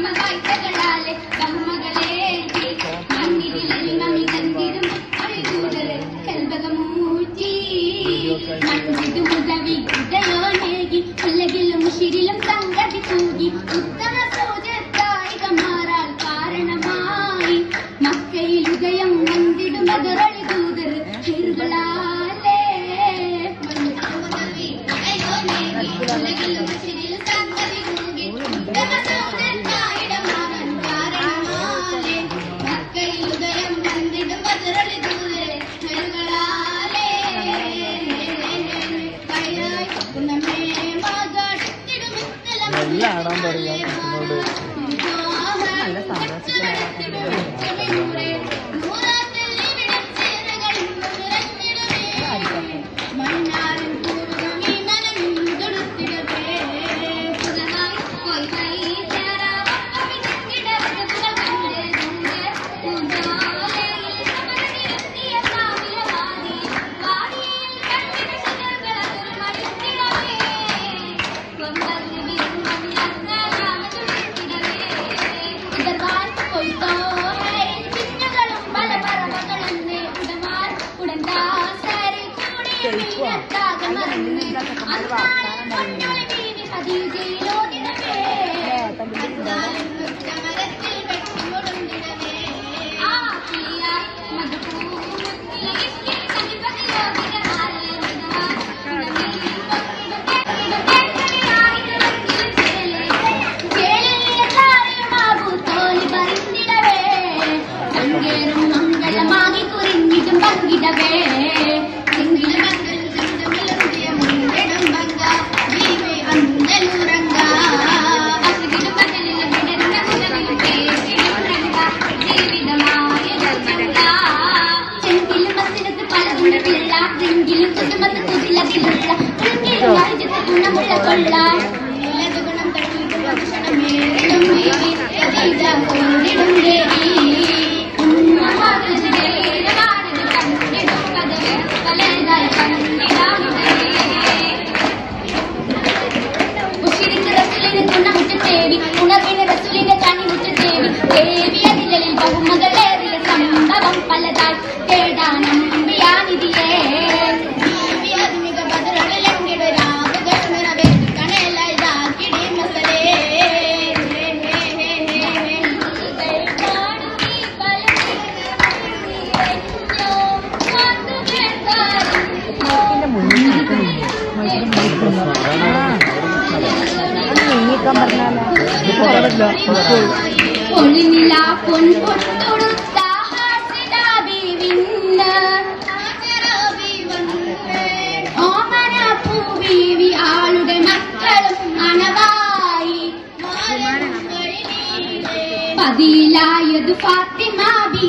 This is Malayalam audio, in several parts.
കർമ്മകാഴ്ചകളാലെ ബ്രഹ്മകളേറ്റി മണ്ണിലെല്ലാം നികന്തിരും ഒരു ദൂതർ കൽപകമൂർത്തി മണ്ണിതു മുതവി ഉദയോ നേകി ഉലകിലും ശിരിലും സംഗതി കൂകി ഉത്തമ സോജത്തായികമാറാൽ കാരണമായി. മക്കയിൽ ഉദയം വന്നിടും മകരളി ദൂതർ ചെറുകളാലെ. മണ്ണിതു മുതവി ഉദയോ നേകി ഉലകിലും ശിരിലും ആടാൻ പറയുക നല്ല മണ്ണാരും കൂടിയ മീനത്താകെ മറന്ന് അന്നാളിൽ പൊന്നൊളി വീണി ഹദീജയിലോതിടവേ കൊള്ള ഗുണം തട്ടിയിട്ട് ഭക്ഷണമേറിടും മക്കളും അണവായി. പതിയിലായത് ഫാത്തിമ ബി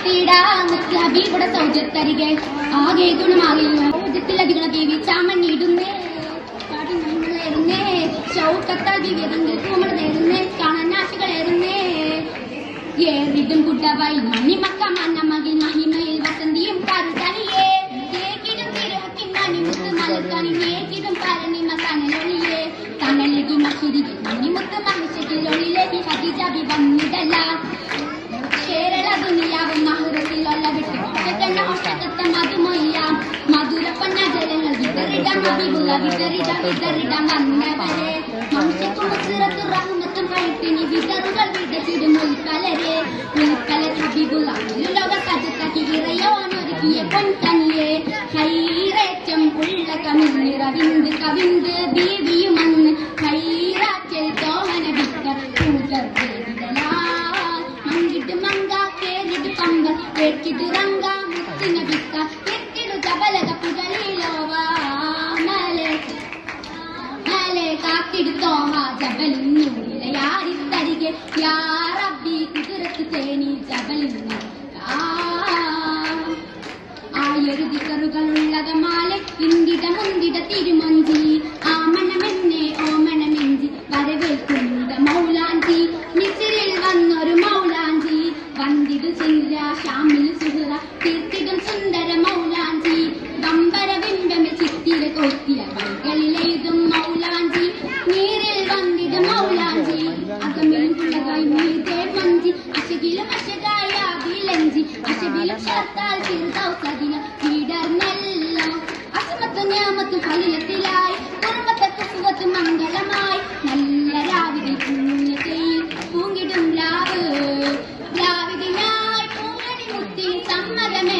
മൈലാമെത്തിയിടാമെത്തി ഹബീബുടെ സൗജത്തരികെ ആകെ ഗുണമാകില്ല സൗജത്തിലധികം ബീവി ചാമഞ്ഞിടുന്നേ. നമ്മളേറുന്നേ ചൗക്കത്താൽ ബീവി കൂമൾ നേരുന്നേ. കാണാൻ നാട്ടുകളേറുന്നേ ഏറിടും കുട്ടവായി മണിമക്ക മന്നമകിൽ മഹിമയിൽ വസന്തിയും കരുതണിയേ ഏകിടും തിരുഹക്കിൻ മണിമുത്ത് മലക്കണി ഏകിടും പരണിമ കനലൊളിയേ കനലകി മഷിരി മണിമുത്ത് മഹിഷത്തിലൊളിലേക്ക് விதறிடம் விதறிடம் அன்னவரே மனுஷ குணத்திரத்து ரஹமத்தும் கழிப்பினி விதறுகள் விதத்திடும் உள்கலரே உள்கலர் ஹபிபுல் அகிலுலக கதுக்கதி இறையோன் ஒதுக்கிய பொன் தனியே கைரேச்சம் உள்ள கமிழ்ந்து ரவிந்து கவிந்து தீவியும் அன்னு கைராச்சல் தோமன விக்கர் கூட்டர் வேதிடலா மங்கிட்டு மங்கா கேரிட்டு கம்பர் வேட்சிட்டு ரங்க മലെ മലെ കാത്തിടുത്തോഹ ജബലിന്നൂരിലെ നിറയാരിത്തരികെ യാ റബ്ബി കുതിരത്ത് തേനി ജബലിന് ആ ആയൊരുതിക്കറുകളുള്ളകമാലെ ഇന്തിട മുന്തിട തിരുമഞ്ചി. ആമണമെന്നെ ഓമണമെഞ്ചി വരവേൽക്കുന്നത് മൗലാഞ്ചി. മിസിരിൽ വന്നൊരു മൗലാഞ്ചി. വന്തിട് സുന്ദര ഷാമിൽ സുഹറ തീർത്തിടും സുന്ദര മൗലാഞ്ചി. ബമ്പര ബിംബമെ ചിത്തിര കൊത്തിയ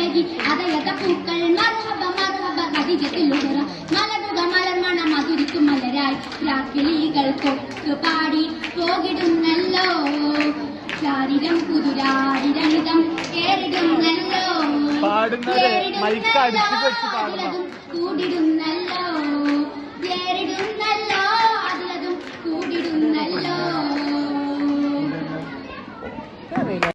സമ്മതമേകി അതയത പൂക്കൾ. മർഹബ മർഹബ അധികത്തിലുറ മലരുക മലർമണ മധുരിക്കും മലരായി. രാക്കിളികൾ കൊക്ക് പാടി പോകിടുന്നല്ലോ. ശാരിരം കുതിരാരിരണിതം കേറിടുന്നല്ലോ കേറിടുന്നല്ലോ. കൂടിടുന്നല്ലോ. കേറിടുന്നല്ലോ